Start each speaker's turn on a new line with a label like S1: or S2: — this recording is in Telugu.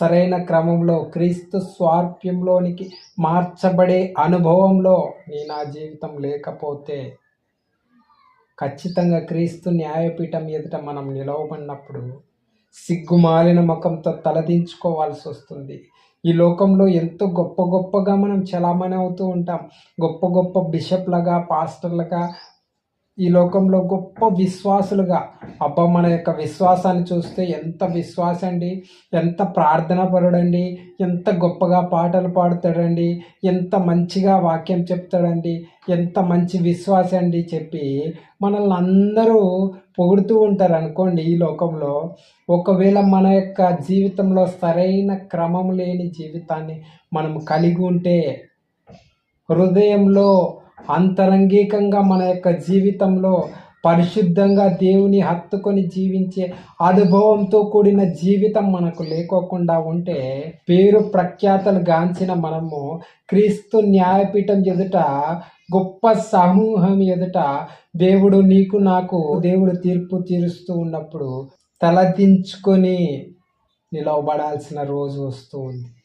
S1: సరైన క్రమంలో క్రీస్తు స్వార్ప్యంలోనికి మార్చబడే అనుభవంలో నీ నా జీవితం లేకపోతే ఖచ్చితంగా క్రీస్తు న్యాయపీఠం ఎదుట మనం నిలవబడినప్పుడు సిగ్గుమాలిన ముఖంతో తలదించుకోవాల్సి వస్తుంది. ఈ లోకంలో ఎంతో గొప్ప గొప్పగా మనం చలామణి అవుతూ ఉంటాం. గొప్ప గొప్ప బిషప్లుగా పాస్టర్లుగా ఈ లోకంలో గొప్ప విశ్వాసులుగా అబ్బా మన యొక్క విశ్వాసాన్ని చూస్తే ఎంత విశ్వాసం అండి ఎంత ప్రార్థన పరుడండి ఎంత గొప్పగా పాటలు పాడుతాడండి ఎంత మంచిగా వాక్యం చెప్తాడండి ఎంత మంచి విశ్వాసం అండి చెప్పి మనల్ని అందరూ పొగుడుతూ ఉంటారు అనుకోండి ఈ లోకంలో. ఒకవేళ మన యొక్క జీవితంలో సరైన క్రమం లేని జీవితాన్ని మనం కలిగి ఉంటే హృదయంలో అంతరంగికంగా మన యొక్క జీవితంలో పరిశుద్ధంగా దేవుని హత్తుకొని జీవించే అనుభవంతో కూడిన జీవితం మనకు లేకోకుండా ఉంటే పేరు ప్రఖ్యాతలు గాంచిన మనము క్రీస్తు న్యాయపీఠం ఎదుట గొప్ప సమూహం ఎదుట దేవుడు నీకు నాకు దేవుడు తీర్పు తీరుస్తూ ఉన్నప్పుడు తలదించుకొని నిలవబడాల్సిన రోజు వస్తూ ఉంది.